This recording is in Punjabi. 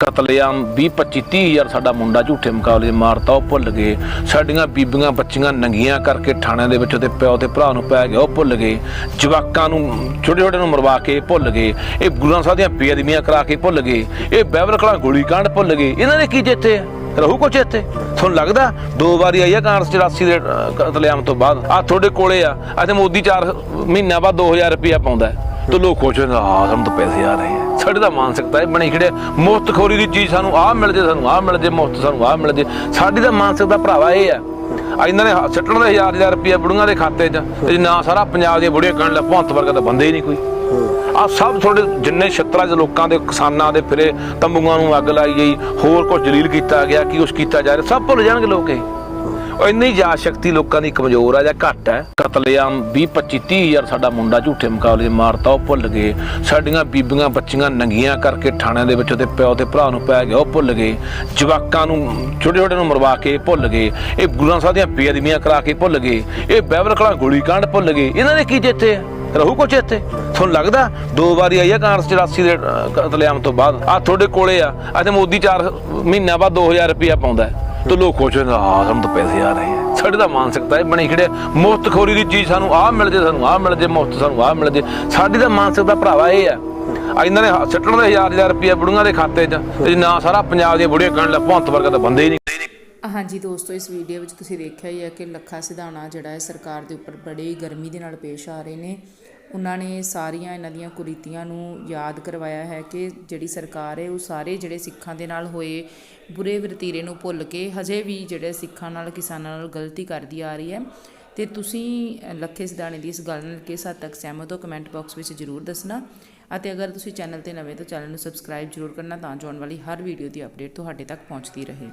ਕਤਲੇਆਮ 20 25 30 ਹਜ਼ਾਰ ਸਾਡਾ ਮੁੰਡਾ ਝੂਠੇ ਮੁਕਾਬਲੇ 'ਚ ਮਾਰਤਾ, ਉਹ ਭੁੱਲ ਗਏ। ਸਾਡੀਆਂ ਬੀਬੀਆਂ ਬੱਚੀਆਂ ਨੰਗੀਆਂ ਕਰਕੇ ਥਾਣਿਆਂ ਦੇ ਵਿੱਚ ਉਹਦੇ ਪਿਓ ਤੇ ਭਰਾ ਨੂੰ ਪੈ ਗਿਆ ਉਹ ਭੁੱਲ ਗਏ। ਜਵਾਕਾਂ ਨੂੰ ਛੋਟੇ ਛੋਟੇ ਨੂੰ ਮਰਵਾ ਕੇ ਭੁੱਲ ਗਏ। ਇਹ ਗੁਰਾਂ ਸਾਹਿਬ ਦੀਆਂ ਬੇਅਦਬੀਆਂ ਕਰਾ ਕੇ ਭੁੱਲ ਗਏ। ਇਹ ਬੈਬਲ ਕਲਾਂ ਗੋਲੀ ਕਾਂਡ ਭੁੱਲ ਗਏ। ਇਹਨਾਂ ਨੇ ਕੀ ਜਿੱਤੇ? ਆ? ਰਹੂ ਕੁਛ ਇੱਥੇ? ਤੁਹਾਨੂੰ ਲੱਗਦਾ? ਦੋ ਵਾਰੀ ਆਈ ਆ ਕਾਂਗਰਸ 84 ਦੇ ਕਤਲੇਆਮ ਤੋਂ ਬਾਅਦ। ਆ ਤੁਹਾਡੇ ਕੋਲੇ ਆ। ਅਤੇ ਮੋਦੀ 4 ਮਹੀਨਿਆਂ ਬਾਅਦ 2000 ਰੁਪਇਆ ਪਾਉਂਦਾ ਹੈ। ਤੇ ਲੋਕ ਖੁਸ਼ ਹੁੰਦੇ ਆ ਸਾਨੂੰ ਤਾਂ ਪੈਸੇ ਆ ਰਹੇ ਆ। ਸਾਡੇ ਤਾਂ ਮਾਨਸਿਕਤਾ ਇਹ ਬਣੀ ਖੜੇ ਮੁਫ਼ਤਖੋਰੀ ਦੀ ਚੀਜ਼ ਸਾਨੂੰ ਆਹ ਮਿਲ ਜੇ, ਸਾਨੂੰ ਆਹ ਮਿਲ ਜੇ, ਮੁਫਤ ਸਾਨੂੰ ਆਹ ਮਿਲ ਜੇ। ਸਾਡੀ ਤਾਂ ਮਾਨਸਿਕਤਾ ਭਰਾਵਾ ਇਹ ਆ। ਆ ਇਹਨਾਂ ਨੇ ਹ- ਸਿੱਟਣ ਦੇ ਹਜ਼ਾਰ ਹਜ਼ਾਰ ਰੁਪਇਆ ਬੁੜੀਆਂ ਦੇ ਖਾਤੇ 'ਚ ਤੇ ਨਾ ਸਾਰਾ ਪੰਜਾਬ ਦੀਆਂ ਬੁੜੀਆਂ ਕਹਿਣ ਲੱਗ ਭੰਤ ਵਰਗਾ ਤਾਂ ਬੰਦੇ ਹੀ ਨਹੀਂ ਕੋਈ। ਆ ਸਭ ਤੁਹਾਡੇ ਜਿੰਨੇ ਛੱਤਰਾਂ 'ਚ ਲੋਕਾਂ ਦੇ, ਕਿਸਾਨਾਂ ਦੇ ਫਿਰੇ, ਤੰਬੂਆਂ ਨੂੰ ਅੱਗ ਲਾਈ ਗਈ, ਹੋਰ ਕੁਝ ਜਲੀਲ ਕੀਤਾ ਗਿਆ, ਕੀ ਕੁਛ ਕੀਤਾ ਜਾ ਰਿਹਾ, ਸਭ ਭੁੱਲ ਜਾਣਗੇ ਲੋਕ ਇਹ। ਉਹ ਇੰਨੀ ਯਾਦ ਸ਼ਕਤੀ ਲੋਕਾਂ ਦੀ ਕਮਜ਼ੋਰ ਆ ਜਾਂ ਘੱਟ ਹੈ ਕਤਲੇਆਮ 20 25 30 ਹਜ਼ਾਰ ਸਾਡਾ ਮੁੰਡਾ ਝੂਠੇ ਮੁਕਾਬਲੇ ਮਾਰਤਾ, ਉਹ ਭੁੱਲ ਗਏ। ਸਾਡੀਆਂ ਬੀਬੀਆਂ ਬੱਚੀਆਂ ਨੰਗੀਆਂ ਕਰਕੇ ਥਾਣਿਆਂ ਦੇ ਵਿੱਚ ਉਹਦੇ ਪਿਓ ਤੇ ਭਰਾ ਨੂੰ ਪੈ ਗਿਆ, ਉਹ ਭੁੱਲ ਗਏ। ਜਵਾਕਾਂ ਨੂੰ, ਛੋਟੇ ਛੋਟੇ ਨੂੰ ਮਰਵਾ ਕੇ ਭੁੱਲ ਗਏ। ਇਹ ਗੁਰਾਂ ਸਾਹਿਬ ਦੀਆਂ ਬੇਅਦਬੀਆਂ ਕਰਾ ਕੇ ਭੁੱਲ ਗਏ। ਇਹ ਬੈਬਲ ਕਲਾ ਗੋਲੀ ਕਾਂਡ ਭੁੱਲ ਗਏ। ਇਹਨਾਂ ਨੇ ਕੀ ਜਿੱਤੇ ਆ? ਰਹੂ ਕੁਛ ਇੱਥੇ? ਤੁਹਾਨੂੰ ਲੱਗਦਾ ਦੋ ਵਾਰੀ ਆਈ ਆ ਕਾਂਗਰਸ 84 ਦੇ ਕਤਲੇਆਮ ਤੋਂ ਬਾਅਦ? ਆ ਤੁਹਾਡੇ ਕੋਲੇ ਆ। ਅਤੇ ਮੋਦੀ 4 ਮਹੀਨਿਆਂ ਬਾਅਦ 2000 ਰੁਪਇਆ ਪਾਉਂਦਾ ਹੈ ਤੇ ਲੋਕ ਖੁਸ਼ ਹੁੰਦੇ ਆ ਸਾਨੂੰ ਤਾਂ ਪੈਸੇ ਆ ਰਹੇ ਸਾਡੇ ਤਾਂ ਮਾਨਸਿਕਤਾ ਇਹ ਬਣੀ ਖੜੇ ਮੁਫਤ ਦੀ ਚੀਜ਼ ਸਾਨੂੰ ਆਹ ਮਿਲ ਜੇ, ਸਾਨੂੰ ਆਹ ਮਿਲ ਜੇ, ਮੁਫਤ ਸਾਨੂੰ ਆਹ ਮਿਲ ਜੇ। ਸਾਡੀ ਤਾਂ ਮਾਨਸਿਕਤਾ ਭਰਾਵਾ ਇਹ ਆ। ਇਹਨਾਂ ਨੇ ਹ- ਦੇ ਹਜ਼ਾਰ ਹਜ਼ਾਰ ਰੁਪਇਆ ਬੁੜੀਆਂ ਦੇ ਖਾਤੇ 'ਚ ਤੇ ਨਾ ਸਾਰਾ ਪੰਜਾਬ ਦੀਆਂ ਬੁੜੀਆਂ ਕਰਨ ਲੱਗ ਭੰਤ ਵਰਗਾ ਤਾਂ ਬੰਦੇ ਹੀ ਨਹੀਂ। ਹਾਂਜੀ ਦੋਸਤੋ, ਇਸ ਵੀਡੀਓ ਵਿੱਚ ਤੁਸੀਂ ਦੇਖਿਆ ਹੀ ਹੈ ਕਿ ਲੱਖਾ ਸਿਧਾਣਾ ਜਿਹੜਾ ਹੈ ਸਰਕਾਰ ਦੇ ਉੱਪਰ ਬੜੀ ਗਰਮੀ ਦੇ ਨਾਲ ਪੇਸ਼ ਆ ਰਹੇ ਨੇ। ਉਹਨਾਂ ਨੇ ਸਾਰੀਆਂ ਇਹਨਾਂ ਦੀਆਂ ਕੁਰੀਤੀਆਂ ਨੂੰ ਯਾਦ ਕਰਵਾਇਆ ਹੈ ਕਿ ਜਿਹੜੀ ਸਰਕਾਰ ਹੈ, ਉਹ ਸਾਰੇ ਜਿਹੜੇ ਸਿੱਖਾਂ ਦੇ ਨਾਲ ਹੋਏ ਬੁਰੇ ਵਰਤੀਰੇ ਨੂੰ ਭੁੱਲ ਕੇ ਹਜੇ ਵੀ ਜਿਹੜੇ ਸਿੱਖਾਂ ਨਾਲ, ਕਿਸਾਨਾਂ ਨਾਲ ਗਲਤੀ ਕਰਦੀ ਆ ਰਹੀ ਹੈ। ਤੇ ਤੁਸੀਂ ਲੱਖੇ ਸਿਧਾਣੇ ਦੀ ਇਸ ਗੱਲ ਨਾਲ ਕਿਸ ਹੱਦ ਤੱਕ ਸਹਿਮਤ ਹੋ, ਕਮੈਂਟ ਬਾਕਸ ਵਿੱਚ ਜ਼ਰੂਰ ਦੱਸਣਾ। ਅਤੇ ਅਗਰ ਤੁਸੀਂ ਚੈਨਲ ਤੇ ਨਵੇਂ ਤਾਂ ਚੈਨਲ ਨੂੰ ਸਬਸਕ੍ਰਾਈਬ ਜ਼ਰੂਰ ਕਰਨਾ ਤਾਂ ਜੋ ਆਉਣ ਵਾਲੀ ਹਰ ਵੀਡੀਓ ਦੀ ਅਪਡੇਟ ਤੁਹਾਡੇ ਤੱਕ ਪਹੁੰਚਦੀ ਰਹੇ।